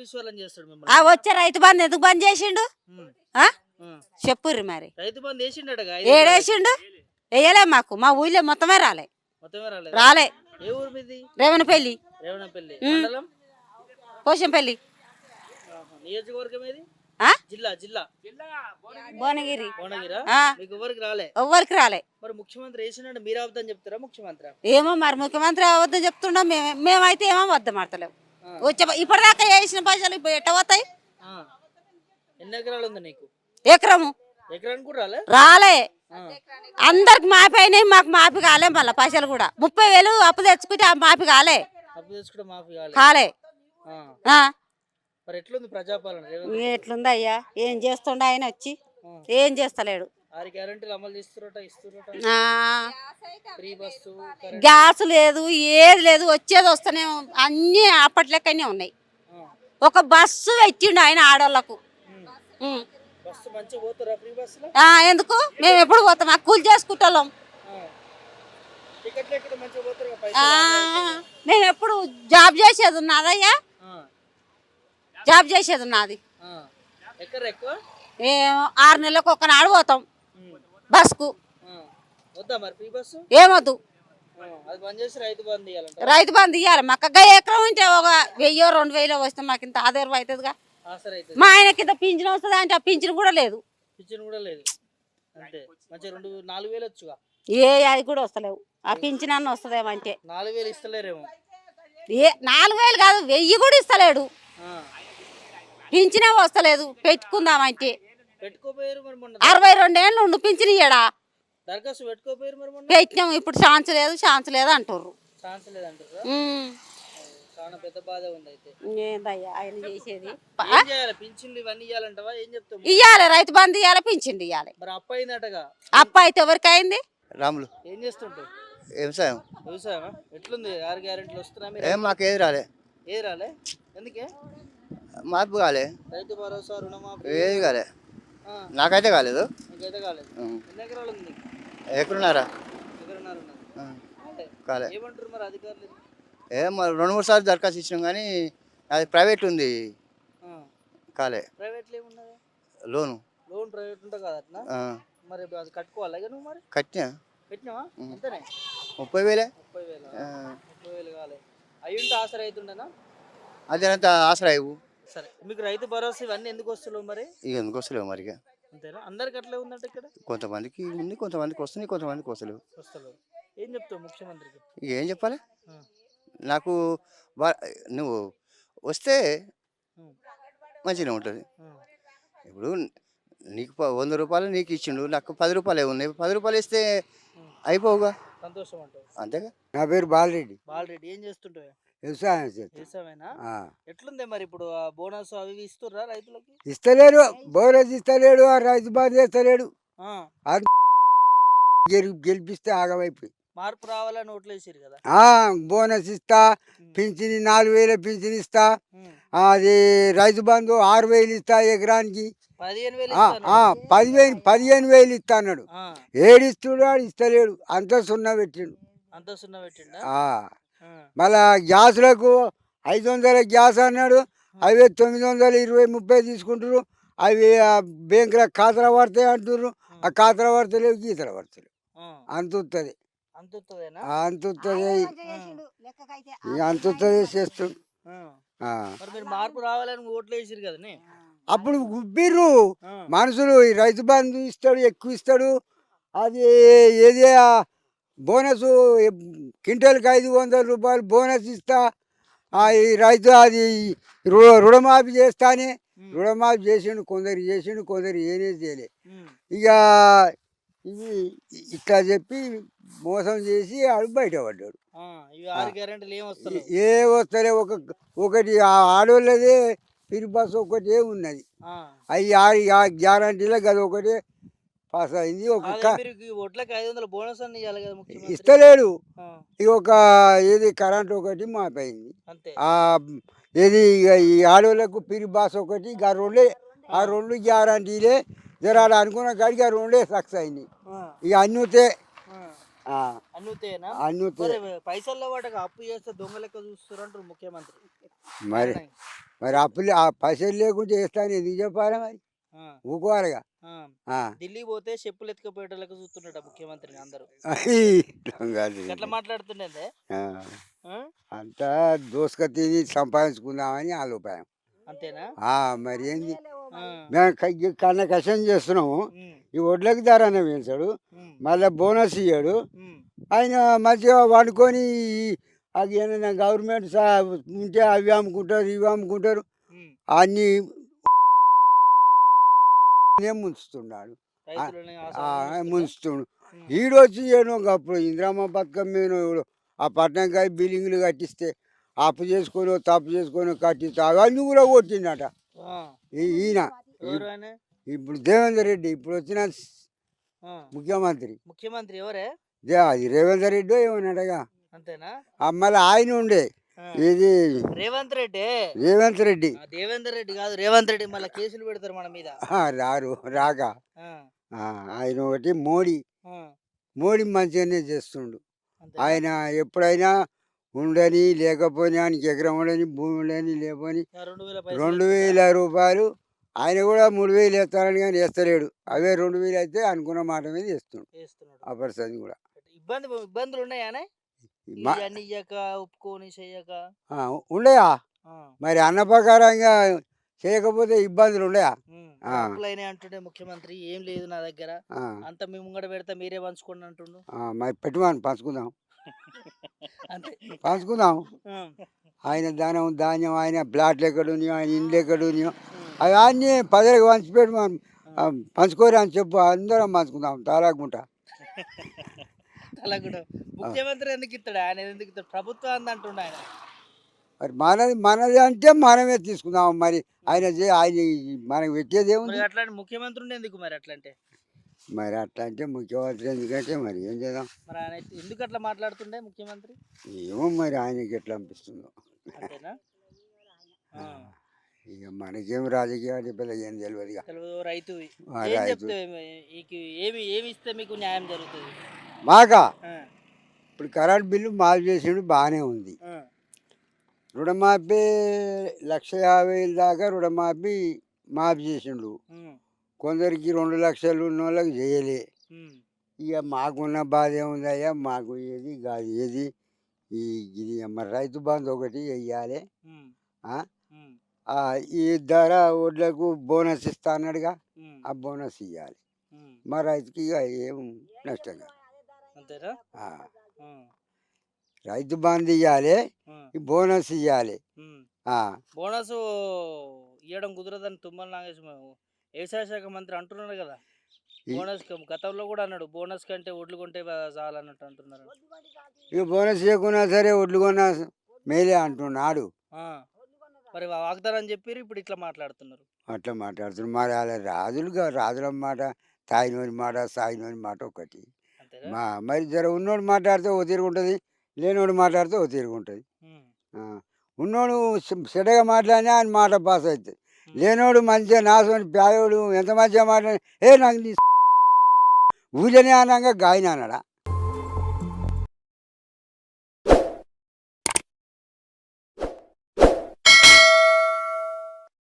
కోటీశ్వరులను చేస్తాడు ఆ వచ్చే రైతు బంధు ఎందుకు బంద్ చేసిండు? ఉమ్, ఆ? ఉమ్. చెప్పుర్రి మరి. రైతు బంధు వేసిండటగా? ఏడేసిండు వేయలే మాకు. మా ఊళ్ళో మొత్తమే రాలే. మొత్తమే రాలేదు? రాలే. ఏ ఊరు మీది? రేవనపల్లి. రేవణపల్లి ఉమ్. మండలం? పోషంపల్లి ఆహా. నియోజకవర్గం ఏది? ఆ? జిల్లా జిల్లా. భువనగిరి. భువనగిరా? ఆ. మీకు ఎవరికి రాలే? ఎవ్వరికి రాలే. మరి ముఖ్యమంత్రి వేసినట్టు మీరు అవుతాని చెప్తారా ముఖ్యమంత్రి? ఏమో మరి ముఖ్యమంత్రి అవద్దని చెప్తుండం మేమే మేమైతే ఏమో వద్ద మాడతలేవు వచ్చే ఇప్పటిదాకా వేసిన పైసలు ఇప్పుడు ఎట్ట పోతాయి? ఎన్ని ఎకరాలు ఉంది నీకు? ఎకరము. ఎకరానికి కూడా రాలే. అందరికి మాపి అయినాయి మాకు మాపి కాలే మళ్ళీ పైసలు కూడా. ముప్పై వేలు అప్పు తెచ్చుకుంటే ఆ మాపి కాలే. అప్పు తెచ్చుకుంటే మాఫీ కాలే. కాలే. ఆ. ఆ. మరి ఎట్లుంది ప్రజాపాలన? రేవంత్ ఎట్లుంది అయ్యా? ఏం చేస్తుండ ఆయన వచ్చి. ఏం చేస్తలేడు. ఆరు గ్యారంటీలు అమలు చేస్తురట ఇస్తురట ఆ, ఫ్రీ బస్సు కరెంట్ గ్యాస్ లేదు ఏది లేదు వచ్చేది వస్తూనే అన్నీ అప్పట్లెక్కనే ఉన్నాయి. ఒక బస్సు పెట్టిండు ఆయన ఆడోళ్ళకు. ఉమ్. ఉం. బస్సు మంచిగా పోతారా ఫ్రీ బస్సులో? ఆ, ఎందుకు? మేము ఎప్పుడు పోతాం? కూలి చేసుకుంటాం మేము ఎప్పుడు జాబ్ చేసేది ఉన్నదయ్యా జాబ్ చేసేది ఉన్నది. ఆరు నెలలకు ఒక నాడు పోతాం. బస్కు. ఏమొద్దు. రైతు బంధు ఇవ్వాలి మాకు గా ఎకరం ఉంటే ఒక వెయ్యో రెండు వేలో వస్తే మాకు ఇంత ఆధారం అవుతుందిగా మా ఆయనకి ఇంత పింఛన్ వస్తుంది అంటే ఆ పింఛన్ కూడా లేదు. ఏ అది కూడా వస్తలేవు. ఆ పింఛన్ అన్న వస్తుందేమో అంటే ఏ నాలుగు వేలు కాదు వెయ్యి కూడా ఇస్తలేడు. పింఛనే వస్తలేదు. పెట్టుకుందామంటే అరవై రెండేళ్ళు ఉండు పింఛన్ ఇయ్యడా? దరఖాస్తు పెట్టుకోపోయారు మరి మొన్న? పెట్టినాం ఇప్పుడు ఛాన్స్ లేదు ఛాన్స్ లేదు చెప్తావు? ఇయ్యాలి రైతు బంధు ఇయ్యాలి పింఛన్ ఇయ్యాలి. మరి అప్ప అయితే ఎవరికి అయింది రాములు. ఏం చేస్తుంటావు? వ్యవసాయం. వ్యవసాయమా? ఎట్లుంది? ఆరు గ్యారెంటీలు వస్తున్నా మీరు? ఏం మాకు ఏది రాలే. ఏది రాలే? ఎందుకే? మార్పు కాలే. రైతు భరోసా రుణమాఫీ? ఏది కాలే. నాకైతే కాలేదు. కాలేదు. ఎక్కడున్నారా ఎకరన్నర. ఉన్నది ఆ, అంటే కాలే. ఏమంటారు మరి అధికారులు? ఏం మరి రెండు మూడు సార్లు దరఖాస్తు ఇచ్చినాం కానీ అది ప్రైవేట్ ఉంది. కాలే. లోను. లోన్ ప్రైవేట్ ఉంటే కదా మరి అది కట్టుకోవాలి నువ్వు మరి? కట్టినా? పెట్టినావా ఉం. అంతేనే ముప్పై వేలే? ముప్పై వేలు? ముప్పై వేలు కాలే. అయ్యుంటే ఆసర అవుతుండేనా అదేనంత ఆసరా ఇవ్వు సరే మీకు రైతు భరోసా ఇవన్నీ ఎందుకు వస్తున్నావు మరి? ఇక ఎందుకు వస్తలేవు మరి ఇక? అంతేనా? అందరికి అట్లే ఉందంటే ఇక్కడ? కొంతమందికి ఉంది కొంతమందికి వస్తుంది కొంతమందికి వస్తలేవు. వస్తలేవు. ఏం చెప్తావు ముఖ్యమంత్రికి? ఇక ఏం చెప్పాలి. నాకు నువ్వు వస్తే ఉం. మంచిగా ఉంటుంది. ఇప్పుడు నీకు ప- వంద రూపాయలు నీకు ఇచ్చిండు నాకు పది రూపాయలు ఉన్నాయి. పది రూపాయలు ఇస్తే అయిపోవుగా. సంతోషం అంటావు అంతేగా? నా పేరు బాలరెడ్డి. బాలరెడ్డి ఏం చేస్తుంటావు? వ్యవసాయం చేస్తా. వ్యవసాయమేనా? ఆ. ఎట్లుంది మరి ఇప్పుడు ఆ బోనస్ అవి ఇవి ఇస్తుర్రా రైతులకి? ఇస్తలేడు బోరస్ ఇస్తలేడు ఆ రైతు బాధ చేస్తలేడు. ఆ, గెలి గెలిపిస్తే ఆగమైపోయి. మార్పు రావాలని ఓట్లు వేసిరు కదా? ఆ, బోనస్ ఇస్తా పింఛని నాలుగు వేల పింఛన్ ఇస్తా. అది రైతు బంధు ఆరు వేలు ఇస్తా ఎకరానికి. పదివేలు పదిహేను వేలు ఇస్తా అన్నాడు ఏడిస్తుడు ఆడు ఇస్తలేడు. అంత సున్నా పెట్టిండు. మళ్ళా గ్యాసులకు ఐదు వందల గ్యాస్ అన్నాడు. అవి తొమ్మిది వందల ఇరవై ముప్పై తీసుకుంటారు అవి ఆ బ్యాంకుల ఖాతాలు పడతాయి అంటుర్రు. ఆ ఖాతాలు పడతలేవు గీతలు పడతలేవు. ఆ, అంత వస్తుంది అంత మరి మీరు మార్పు రావాలని ఓట్లు వేసిరు కదనే? అప్పుడు గుబ్బిర్రు. మనుషులు ఈ రైతు బంధు ఇస్తాడు ఎక్కువ ఇస్తాడు. అది ఏది బోనస్ క్వింటల్కి ఐదు వందల రూపాయలు బోనస్ ఇస్తా. ఆ, ఈ రైతు అది రుణమాఫీ చేస్తానే. రుణమాఫీ చేసిండు కొందరు చేసిండు కొందరు ఏనే చేయలే. ఇక ఇది ఇట్లా చెప్పి మోసం చేసి ఆడు బయటపడ్డాడు. ఆ, ఏం వస్తలే ఒక ఒకటి ఆ ఆడోళ్ళదే ఫిర్ బస్ ఒకటే ఉన్నది. ఆ. అవి ఆరు గ్యారంటీలో అది ఒకటే పాస్ అయింది. ఒక ఇస్తలేడు. ఆ, ఇక ఒక ఏది కరెంట్ ఒకటి మాపైంది. ఆ ఏది ఈ ఆడోళ్ళకు పిరి బాస్ ఒకటి ఆ రెండే ఆ. రెండు గ్యారంటీలే జర అనుకున్న కాడికి రెండే సక్సెస్ అయింది ఆ, ఇక అన్నితే పైసల్లో వాటకు అప్పు చేస్తే ముఖ్యమంత్రి. మరి మరి అప్పులు ఆ పైసలు లేకుంటే వేస్తాను ఎందుకు చెప్పాలి మరి? ఊకోవాలిగా. ఢిల్లీ పోతే చెప్పులు ఎత్తుకపోయేటోళ్ళకి చూస్తున్నట ముఖ్యమంత్రిని అందరూ. ఎట్లా మాట్లాడుతుండే అంతా దోసుక తిని సంపాదించుకుందామని ఉపాయం అంతేనా? మరి ఏంది? మేము కన్న కష్టం చేస్తున్నాము. ఈ వడ్లకి ధరనే పెంచాడు ఉమ్, మళ్ళీ బోనస్ ఇయ్యాడు. ఆయన మంచిగా వండుకొని అది ఏదైనా గవర్నమెంట్ సా ఉంటే అవి అమ్ముకుంటారు ఇవి అమ్ముకుంటారు. అన్ని ముంచుతున్నాడు? ముంచుతుండు. ఈడొచ్చి ఏమో అప్పుడు ఇందిరామ పథకం మీద ఆ పట్టణంకాయ బిల్డింగ్లు కట్టిస్తే అప్పు చేసుకొని తప్పు చేసుకొని కట్టిస్తే అవన్నీ కూడా కొట్టిండట. ఈయన. ఇప్పుడు దేవేందర్ రెడ్డి ఇప్పుడు వచ్చిన ముఖ్యమంత్రి. ముఖ్యమంత్రి ఎవరే? అది రేవంత్ రెడ్డి ఏమన్నాడగా అంతేనా? మళ్ళీ ఆయన ఉండే. ఇది రేవంత్ రెడ్డి? రేవంత్ రెడ్డి. దేవేందర్ రెడ్డి కాదు రేవంత్ రెడ్డి మళ్ళీ కేసులు పెడతారు మన మీద. రారు ఆ, ఆయన ఒకటి మోడీ. మోడీ మంచిగానే చేస్తుండు? ఆయన ఎప్పుడైనా ఉండని లేకపోయినా ఆయనకి ఎకరం ఉండని భూమి ఉండని లేకపోని రెండు వేల ఇస్తుందా? రూపాయలు ఆయన కూడా మూడు వేలు వేస్తారని కానీ వేస్తలేడు అవే రెండు వేలు అయితే అనుకున్న మాట మీద ఆ పరిస్థితి కూడా. ఇబ్బంది ఇబ్బందులు ఆ, ఉండయా? మరి అన్న ప్రకారంగా చేయకపోతే ఇబ్బందులు ఉండయా? అంటుండే ముఖ్యమంత్రి. ఏం లేదు నా దగ్గర. అంత మీ ముంగడ పెడతా మీరే పంచుకోండి అంటుండు. మరి పెట్టుమని పంచుకుందాం. అంతే పంచుకుందాం. ఆయన దానం ధాన్యం ఆయన ప్లాట్లు ఎక్కడున్నాయో ఆయన ఇండ్లు ఎక్కడున్నాయో అవి అన్నీ ప్రజలకు పంచిపెట్టి మనం పంచుకోరు అని చెప్పు అందరం పంచుకుందాం కూడా ముఖ్యమంత్రి ఎందుకు ఇస్తాడు? ఆయన ఎందుకు ఇస్తాడు? ప్రభుత్వం ఆయన. మరి మనది మనది అంటే మనమే తీసుకుందాం మరి. ఆయన చే- ఆయన మనకు పెట్టేది ఏముంది? మరి అట్లాంటి ముఖ్యమంత్రి ఉండే ఎందుకు మరి అట్లా అంటే మరి అట్లా అంటే ముఖ్యమంత్రి ఎందుకంటే మరి ఏం చేద్దాం? మరి ఆయన ఎందుకు అట్లా మాట్లాడుతుండే ముఖ్యమంత్రి? ఏమో మరి ఆయనకి ఎట్లా అనిపిస్తుందో. అంతేనా? ఆ, ఇక మనకేం రాజకీయాలు పెద్ద ఏం తెలియదు ఇక. తెలుగు రైతు. ఆ, ఏం రైతు. చెప్తే మీకు ఏమి ఏమి ఇస్తే మీకు న్యాయం జరుగుతుంది? మాకా? ఆ, ఇప్పుడు కరెంట్ బిల్లు మాఫ్ చేసిండు బాగానే ఉంది. ఆ, రుణమాఫీ లక్ష యాభై వేలు దాకా రుణమాఫీ మాఫీ చేసిండు. ఉమ్, కొందరికి రెండు లక్షలు ఉన్న వాళ్ళకి చేయలే. ఇక మాకున్న బాధ ఏముందయ్యా? మాకు ఏది కాదు. ఏది? ఈ ఇది మన రైతు బంధు ఒకటి వెయ్యాలి. ఈ ధర వడ్లకు బోనస్ ఇస్తా అన్నాడుగా. ఆ బోనస్ ఇవ్వాలి. మా రైతుకి ఇక ఏం నష్టం కాదు. రైతు బంధు ఇవ్వాలి ఈ బోనస్ ఇవ్వాలి బోనస్ ఇవ్వడం కుదరదని తుమ్మల నాగేశ్వర వ్యవసాయ శాఖ మంత్రి అంటున్నారు కదా. బోనస్ గతంలో కూడా అన్నాడు బోనస్ కంటే ఒడ్లు కొంటే చాలన్నట్టు అంటున్నారు. ఇక బోనస్ చేయకున్నా సరే ఒడ్లు కొన్నా మేలే అంటున్నాడు. మరి వాగ్దానం చెప్పారు ఇప్పుడు ఇట్లా మాట్లాడుతున్నారు. అట్లా మాట్లాడుతున్నాడు మరి అలా రాజులుగా రాజుల మాట తాయినోని మాట సాయినోని మాట ఒకటి. మా మరి జర ఉన్నోడు మాట్లాడితే ఓ తీరుగు ఉంటుంది లేనోడు మాట్లాడితే ఓ తీరుగు ఉంటుంది. ఉమ్, ఆ, ఉన్నోడు చెడ్డగా మాట్లాడినా ఆయన మాట పాస్ అవుతుంది లేనోడు మంచిగా నాశనం పేదోడు ఎంత మంచిగా మాట్లాడి ఏ నాకు నీ ఊజనే అనగా గాయన అన్నాడా.